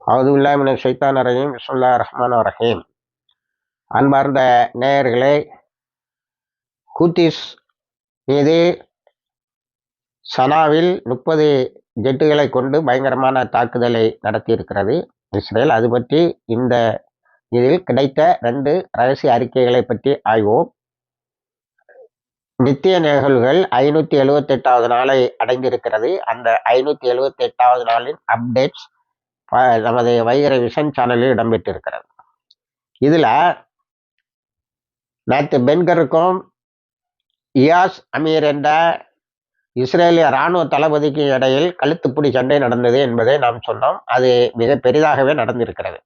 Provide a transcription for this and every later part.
அவுதுல்லாமின சைத்தான் ரஹீம் விஸ்வல்லா ரஹ்மான் ரஹீம். அன்பார்ந்த நேயர்களே ஹூத்திஸ் மீது சனாவில் முப்பது ஜெட்டுகளை கொண்டு பயங்கரமான தாக்குதலை நடத்தியிருக்கிறது இஸ்ரேல். அது பற்றி இந்த இதில் கிடைத்த ரெண்டு ரகசிய அறிக்கைகளை பற்றி ஆய்வோம். நித்திய நிகழ்வுகள் ஐநூற்றி எழுவத்தெட்டாவது நாளை அடைந்திருக்கிறது. அந்த ஐநூற்றி எழுபத்தெட்டாவது நாளின் அப்டேட்ஸ் நமது வைகரை விஷன் சேனலில் இடம்பெற்றிருக்கிறது. இதில் நேற்று பென்கருக்கும் இயாஸ் அமீர் என்ற இஸ்ரேலிய இராணுவ தளபதிக்கு இடையில் கழுத்துப்பிடி சண்டை நடந்தது என்பதை நாம் சொன்னோம். அது மிக பெரிதாகவே நடந்திருக்கிறது.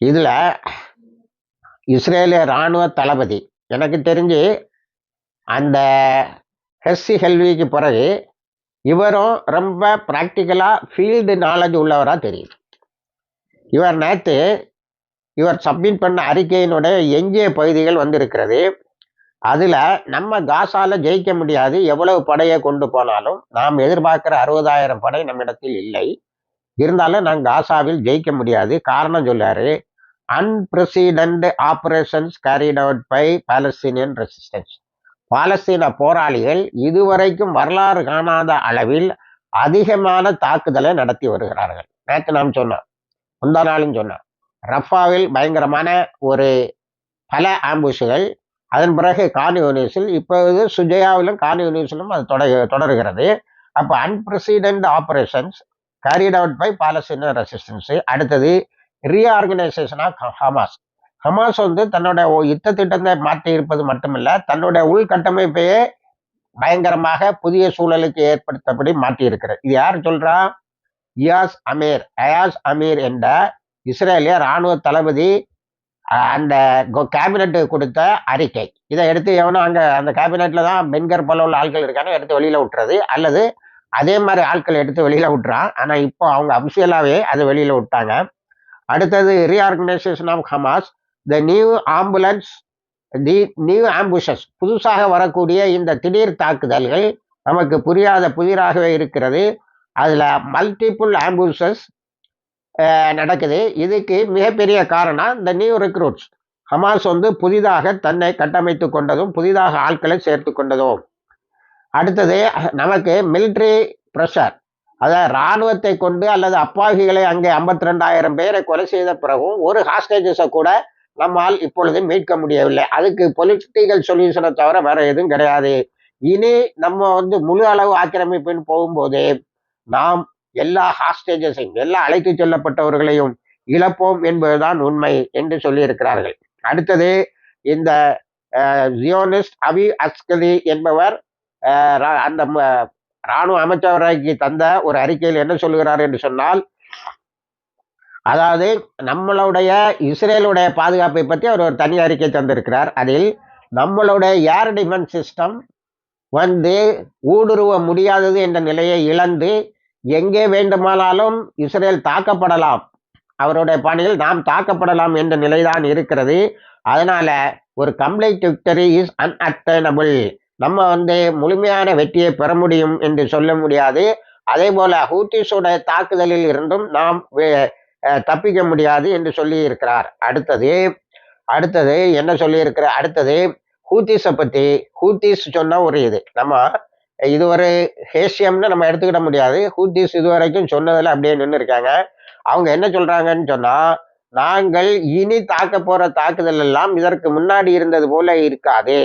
இதில் இஸ்ரேலிய இராணுவ தளபதி எனக்கு தெரிஞ்சு அந்த ஹெஸ்ஸி ஹெல்விக்கு பிறகு இவரும் ரொம்ப ப்ராக்டிக்கலாக ஃபீல்டு நாலேஜ் உள்ளவராக தெரியுது இவர் நேற்று இவர் சப்மிட் பண்ண அறிக்கையினுடைய எஞ்சிய பகுதிகள் வந்திருக்கிறது. அதில் நம்ம காசாவில் ஜெயிக்க முடியாது எவ்வளவு படையை கொண்டு போனாலும். நாம் எதிர்பார்க்குற அறுபதாயிரம் படை நம்மிடத்தில் இல்லை. இருந்தாலும் நாங்கள் காசாவில் ஜெயிக்க முடியாது. காரணம் சொல்லார் unprecedented operations carried out by Palestinian resistance பாலஸ்தீன போராளிகள் இதுவரைக்கும் வரலாறு காணாத அளவில் அதிகமான தாக்குதலை நடத்தி வருகிறார்கள். நேற்று நாம் சொன்னோம் முந்தா நாளும் சொன்னோம். ரஃபாவில் பயங்கரமான ஒரு பல ஆம்புஷுகள். அதன் பிறகு கான்யூனிஸில் இப்போது சுஜயாவிலும் கான்யூனிஸிலும் அது தொடர் தொடர்கிறது. அப்போ unprecedented operations carried out by Palestine resistance அடுத்தது ரீஆர்கனைசேஷன் ஆஃப் ஹமாஸ் ஹமாஸ் வந்து தன்னோட யுத்த திட்டத்தை மாற்றி இருப்பது மட்டுமில்ல தன்னுடைய உள்கட்டமைப்பையே பயங்கரமாக புதிய சூழலுக்கு ஏற்படுத்தபடி மாற்றி இது யார் சொல்றா? இயாஸ் அமீர். அயாஸ் அமீர் என்ற இஸ்ரேலிய இராணுவ தளபதி அந்த கேபினெட்டு கொடுத்த அறிக்கை. இதை எடுத்து எவனோ அங்கே அந்த கேபினெட்டில் தான் பெண்கர் போல உள்ள ஆட்கள் இருக்கானோ எடுத்து வெளியில் விட்டுறது. அல்லது அதே மாதிரி ஆட்கள் எடுத்து வெளியில் விட்டுறான். ஆனால் இப்போ அவங்க அபிஷியலாகவே அதை வெளியில் விட்டாங்க. அடுத்தது reorganisation of Hamas the new ambulance the new ambushes புதுசாக வரக்கூடிய இந்த திடீர் தாக்குதல்கள் நமக்கு புரியாத புதிராகவே இருக்கிறது. அதில் மல்டிப்புள் ஆம்புலன்சஸ் நடக்குது. இதுக்கு மிகப்பெரிய காரணம் இந்த நியூ ரெக்ரூட்ஸ் ஹமாஸ் வந்து புதிதாக தன்னை கட்டமைத்து கொண்டதும் புதிதாக ஆட்களை சேர்த்து கொண்டதும். அடுத்தது நமக்கு மிலிட்ரி ப்ரெஷர் அதாவது இராணுவத்தை கொண்டு அல்லது அப்பாவிகளை அங்கே ஐம்பத்தி ரெண்டாயிரம் பேரை கொலை செய்த பிறகும் ஒரு ஹாஸ்டேஜஸை கூட நம்மால் இப்பொழுது மீட்க முடியவில்லை. அதுக்கு பொலிட்டிக்கல் சொல்யூஷனை தவிர வேற எதுவும் கிடையாது. இனி நம்ம வந்து முழு அளவு ஆக்கிரமிப்புன்னு போகும்போது நாம் எல்லா ஹாஸ்டேஜஸையும் எல்லா அழைத்து செல்லப்பட்டவர்களையும் இழப்போம் என்பதுதான் உண்மை என்று சொல்லியிருக்கிறார்கள். அடுத்தது இந்த ஜியோனிஸ்ட் அவி அஸ்கலி என்பவர் அந்த இராணுவ அமைச்சராக்கி தந்த ஒரு அறிக்கையில் என்ன சொல்கிறார் என்று சொன்னால் அதாவது நம்மளுடைய இஸ்ரேலுடைய பாதுகாப்பை பற்றி அவர் ஒரு தனி அறிக்கை தந்திருக்கிறார். அதில் நம்மளுடைய ஏர் டிஃபென்ஸ் சிஸ்டம் வந்து ஊடுருவ முடியாதது என்ற நிலையை இழந்து எங்கே வேண்டுமானாலும் இஸ்ரேல் தாக்கப்படலாம். அவருடைய பணியில் நாம் தாக்கப்படலாம் என்ற நிலைதான் இருக்கிறது. அதனால ஒரு கம்ப்ளீட் விக்டரி இஸ் அன்அட்டைனபிள் நம்ம வந்து முழுமையான வெற்றியை பெற முடியும் என்று சொல்ல முடியாது. அதே போல ஹூத்திஸுடைய தாக்குதலில் இருந்தும் நாம் தப்பிக்க முடியாது என்று சொல்லியிருக்கிறார். அடுத்தது அடுத்தது என்ன சொல்லியிருக்கிறார் அடுத்தது ஹூத்திஸை பற்றி ஹூத்திஸ் சொன்னால் ஒரு இது. நம்ம இது ஒரு ஹேசியம்னு நம்ம எடுத்துக்கிட முடியாது. ஹூத்திஸ் இதுவரைக்கும் சொன்னதில் அப்படியே நின்று இருக்காங்க அவங்க என்ன சொல்கிறாங்கன்னு சொன்னால் நாங்கள் இனி தாக்க போகிற தாக்குதல் எல்லாம் இதற்கு முன்னாடி இருந்தது போல இருக்காது.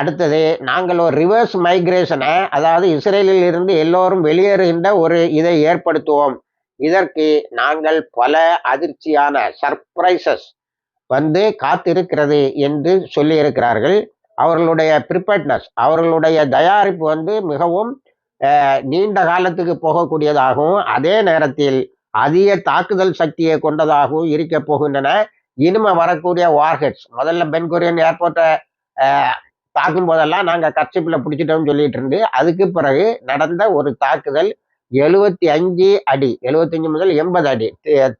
அடுத்தது நாங்கள் ஒரு ரிவர்ஸ் மைக்ரேஷனை அதாவது இஸ்ரேலில் இருந்து எல்லோரும் வெளியேறுகின்ற ஒரு இதை ஏற்படுத்துவோம். இதற்கு நாங்கள் பல அதிர்ச்சியான சர்ப்ரைசஸ் வந்து காத்திருக்கிறது என்று சொல்லியிருக்கிறார்கள். அவர்களுடைய ப்ரிப்பேர்ட்னஸ் அவர்களுடைய தயாரிப்பு வந்து மிகவும் நீண்ட காலத்துக்கு போகக்கூடியதாகவும் அதே நேரத்தில் அதிக தாக்குதல் சக்தியை கொண்டதாகவும் இருக்க போகின்றன. இனிமே வரக்கூடிய வார்ஹெட்ஸ் முதல்ல பென்கொரியன் ஏர்போர்ட்டை தாக்கும் போதெல்லாம் நாங்கள் கட்சிப்பில் பிடிச்சிட்டோம்னு சொல்லிட்டு இருந்து அதுக்கு பிறகு நடந்த ஒரு தாக்குதல் எழுபத்தி அஞ்சு அடி எழுபத்தஞ்சு முதல் எண்பது அடி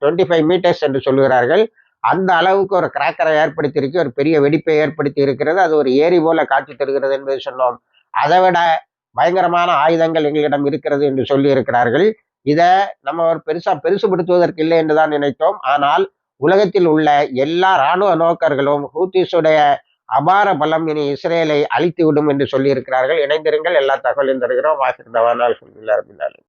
டுவெண்ட்டி ஃபைவ் மீட்டர்ஸ் என்று சொல்கிறார்கள் அந்த அளவுக்கு ஒரு கிராக்கரை ஏற்படுத்தியிருக்கு ஒரு பெரிய வெடிப்பை ஏற்படுத்தி இருக்கிறது அது ஒரு ஏரி போல காட்சி தருகிறது என்பது சொன்னோம். அதை விட பயங்கரமான ஆயுதங்கள் எங்களிடம் இருக்கிறது என்று சொல்லி இருக்கிறார்கள் இதை நம்ம ஒரு பெருசா பெருசுபடுத்துவதற்கு இல்லை என்று தான் நினைத்தோம். ஆனால் உலகத்தில் உள்ள எல்லா இராணுவ நோக்கர்களும் ஹூத்திஸுடைய அபார பலம் இனி இஸ்ரேலை அழித்து விடும் என்று சொல்லியிருக்கிறார்கள். இணைந்திருங்கள் எல்லா தகவலையும் தருகிறோம். வாசிருந்தவானால் சொல்கிறார்